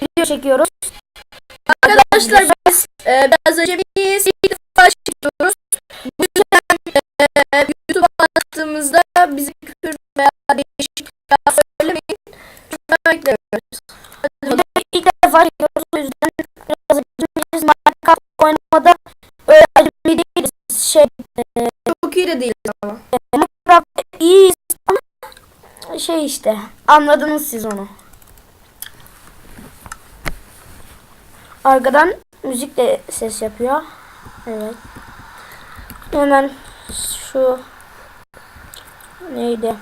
Video çekiyoruz. Arkadaşlar biz e, biraz acemiyiz. İlk defa çıkıyoruz. Bu yüzden e, YouTube'a attığımızda bizi küfür veya değişik şeyler söylemeyin. Çünkü beklemiyoruz. Video ilk defa çekiyoruz. O yüzden biraz acemiyiz. Minecraft oynamada öyle acemi değiliz. Şey, Çok iyi de değil ama. Minecraft'ta iyiyiz ama şey işte anladınız siz onu. Arkadan müzik de ses yapıyor. Evet. Hemen şu neydi?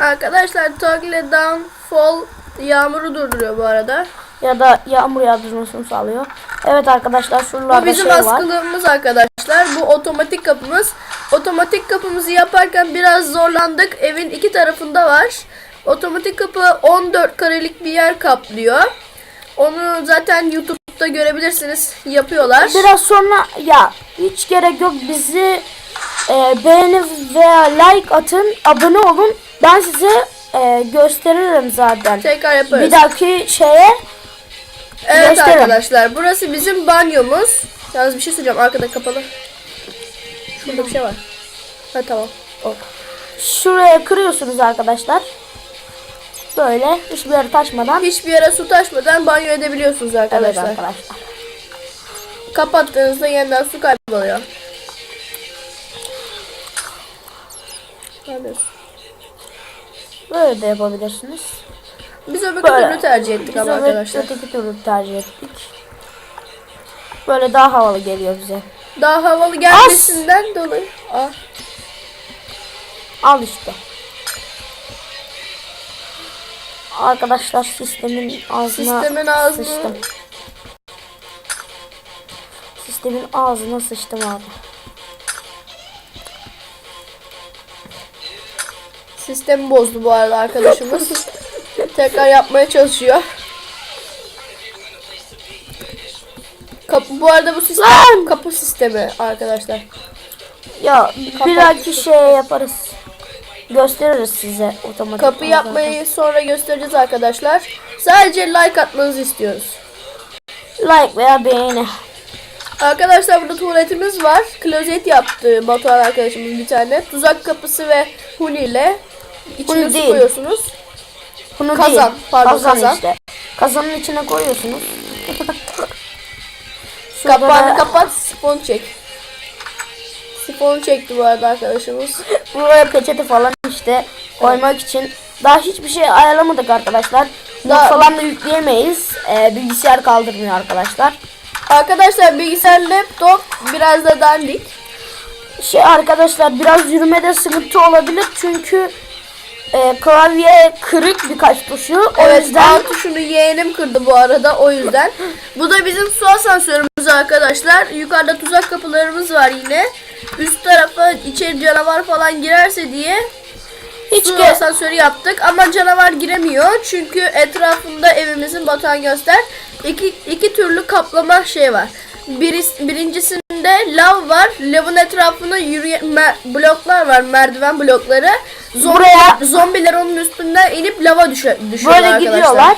Arkadaşlar Toggle Downfall yağmuru durduruyor bu arada. Ya da yağmur yağdırmasını sağlıyor. Evet arkadaşlar şuralarda Bu bizim şey var. askılığımız arkadaşlar. Bu otomatik kapımız. Otomatik kapımızı yaparken biraz zorlandık. Evin iki tarafında var. Otomatik kapı 14 karelik bir yer kaplıyor. Onu zaten YouTube'da görebilirsiniz. Yapıyorlar. Biraz sonra ya hiç gerek yok bizi e, beğeni veya like atın abone olun ben size e, gösteririm zaten. Tekrar yaparız. Bir dahaki şeye evet gösterin. arkadaşlar. Burası bizim banyomuz. Yalnız bir şey söyleyeceğim. Arkada kapalı. Şurada bir şey var. Ha tamam. şuraya kırıyorsunuz arkadaşlar. Böyle hiçbir yere taşmadan. Hiçbir yere su taşmadan banyo edebiliyorsunuz Evet arkadaşlar. arkadaşlar. Kapattığınızda yeniden su kayboluyor. Böyle de yapabilirsiniz. Biz öbür türlü tercih ettik Biz ama öbür- arkadaşlar. öteki türlü tercih ettik. Böyle daha havalı geliyor bize. Daha havalı gelmesinden dolayı. Ah, Al işte. Arkadaşlar sistemin ağzına Sistemin ağzına- sıçtım. Sistemin ağzına sıçtım abi. sistemi bozdu bu arada arkadaşımız. Tekrar yapmaya çalışıyor. Kapı bu arada bu sistem Lan! kapı sistemi arkadaşlar. Ya bir dahaki şey yaparız. Gösteririz size otomatik. Kapı yapmayı sonra göstereceğiz arkadaşlar. Sadece like atmanızı istiyoruz. Like veya beğeni. Arkadaşlar burada tuvaletimiz var. Klozet yaptı Batuhan arkadaşımız bir tane. Tuzak kapısı ve huni ile içine Huni su değil. koyuyorsunuz. Bunu Kazan, değil. pardon, kazan, kazan. işte. Kazanın içine koyuyorsunuz. Şurada Kapağını da- kapat, sifon çek. Sifonu çekti bu arada arkadaşımız. Buraya peçete falan işte koymak için. Daha hiçbir şey ayarlamadık arkadaşlar. Daha- falan da yükleyemeyiz. Ee, bilgisayar kaldırmıyor arkadaşlar. Arkadaşlar bilgisayar, laptop biraz da dandik. Şey arkadaşlar biraz yürümede sıkıntı olabilir çünkü e, klavye kırık birkaç tuşu. O Evet, yüzden alt tuşunu yeğenim kırdı bu arada o yüzden. bu da bizim su asansörümüz arkadaşlar. Yukarıda tuzak kapılarımız var yine. Üst tarafa içeri canavar falan girerse diye hiç su asansörü yaptık ama canavar giremiyor çünkü etrafında evimizin batan göster iki, iki türlü kaplama şey var. Biris, birincisinde lav var. Lavın etrafında yürüyen bloklar var. Merdiven blokları. Zombi, Buraya- zombiler onun üstünden inip lava düşe, düşüyorlar böyle arkadaşlar. gidiyorlar.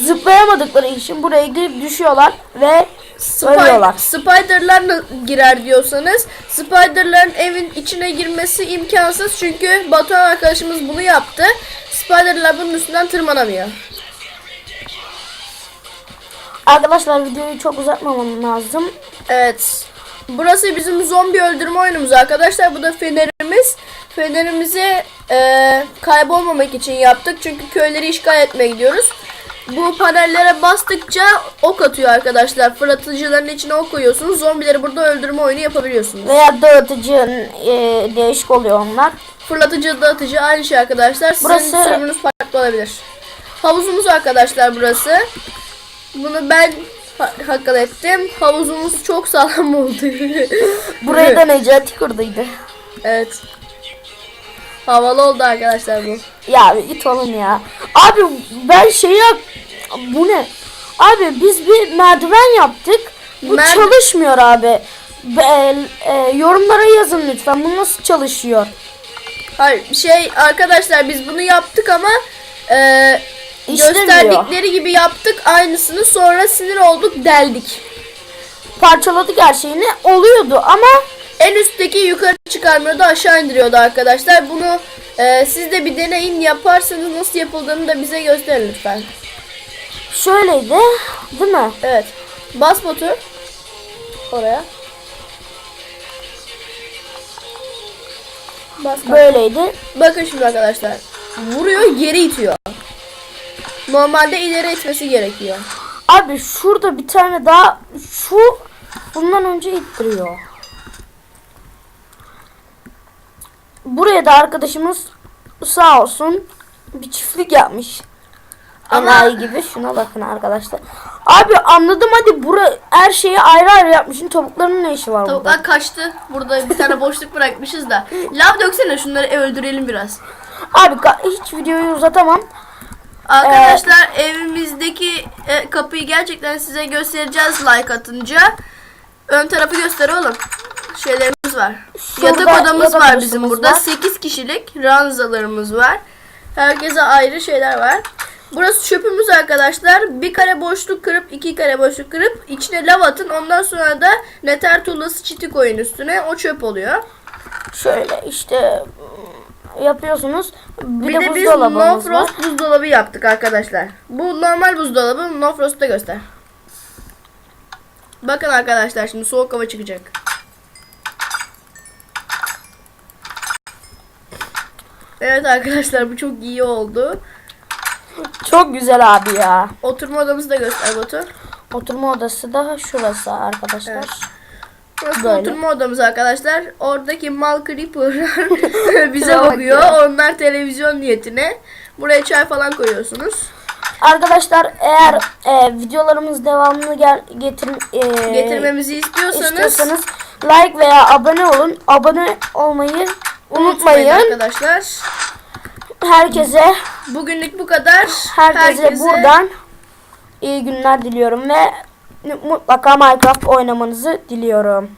Zıplayamadıkları için buraya gidip düşüyorlar ve Spy- ölüyorlar. Spider'lar na- girer diyorsanız Spider'ların evin içine girmesi imkansız çünkü Batuhan arkadaşımız bunu yaptı. Spider'lar bunun üstünden tırmanamıyor. Arkadaşlar videoyu çok uzatmamam lazım. Evet. Burası bizim zombi öldürme oyunumuz arkadaşlar. Bu da fenerimiz. Fenerimizi e, kaybolmamak için yaptık. Çünkü köyleri işgal etmeye gidiyoruz. Bu panellere bastıkça ok atıyor arkadaşlar. Fırlatıcıların içine ok koyuyorsunuz. Zombileri burada öldürme oyunu yapabiliyorsunuz. Veya dağıtıcı e, değişik oluyor onlar. Fırlatıcı, dağıtıcı aynı şey arkadaşlar. Sizin Burası- sürümünüz farklı olabilir. Havuzumuz arkadaşlar burası. Bunu ben ha- hakkal ettim. Havuzumuz çok sağlam oldu. Burayı da Necati kırdıydı. evet. Havalı oldu arkadaşlar bu. Ya bir git oğlum ya. Abi ben şey yap... Bu ne? Abi biz bir merdiven yaptık. Bu Mer- çalışmıyor abi. Be- e, yorumlara yazın lütfen. Bu nasıl çalışıyor? Hayır şey arkadaşlar biz bunu yaptık ama e. gösterdikleri gibi yaptık aynısını sonra sinir olduk deldik. Parçaladık her şeyini. Oluyordu ama En üstteki yukarı çıkarmıyordu aşağı indiriyordu arkadaşlar. Bunu e, siz de bir deneyin yaparsanız nasıl yapıldığını da bize gösterin lütfen. şöyleydi. Değil mi? Evet. Bas botu. Oraya. Bas. Böyleydi. Bakın şimdi arkadaşlar. Vuruyor geri itiyor. Normalde ileri itmesi gerekiyor. Abi şurada bir tane daha şu bundan önce ittiriyor. Buraya da arkadaşımız sağ olsun bir çiftlik yapmış. Enayi gibi şuna bakın arkadaşlar. Abi anladım hadi bura her şeyi ayrı ayrı yapmışsın. Tavukların ne işi var burada? Tavuklar kaçtı. Burada bir tane boşluk bırakmışız da. Lav döksene şunları öldürelim biraz. Abi hiç videoyu uzatamam. Arkadaşlar evimizdeki e, kapıyı gerçekten size göstereceğiz like atınca. Ön tarafı göster oğlum. Şeylerimiz var. Şurada yatak odamız yatak var bizim burada. var. 8 kişilik ranzalarımız var. Herkese ayrı şeyler var. Burası çöpümüz arkadaşlar. Bir kare boşluk kırıp iki kare boşluk kırıp içine lav atın. Ondan sonra da neter tuğlası çiti koyun üstüne. O çöp oluyor. Şöyle işte yapıyorsunuz. Bir, Bir, de, de biz no var. frost buzdolabı yaptık arkadaşlar. Bu normal buzdolabı. No frost'u da göster. Bakın arkadaşlar şimdi soğuk hava çıkacak. Evet arkadaşlar bu çok iyi oldu. Çok güzel abi ya. Oturma odamızı da göster Batu. Oturma odası da şurası arkadaşlar. Evet. Burası Böyle. oturma odamız arkadaşlar. Oradaki mal creeper bize Bak bakıyor. Onlar televizyon niyetine. Buraya çay falan koyuyorsunuz. Arkadaşlar eğer e, videolarımız devamını gel getir e, Getirmemizi istiyorsanız, istiyorsanız like veya abone olun. Abone olmayı unutmayın unutmayın. arkadaşlar. Herkese Bugünlük bu kadar. herkese, buradan iyi günler diliyorum ve mutlaka Minecraft oynamanızı diliyorum.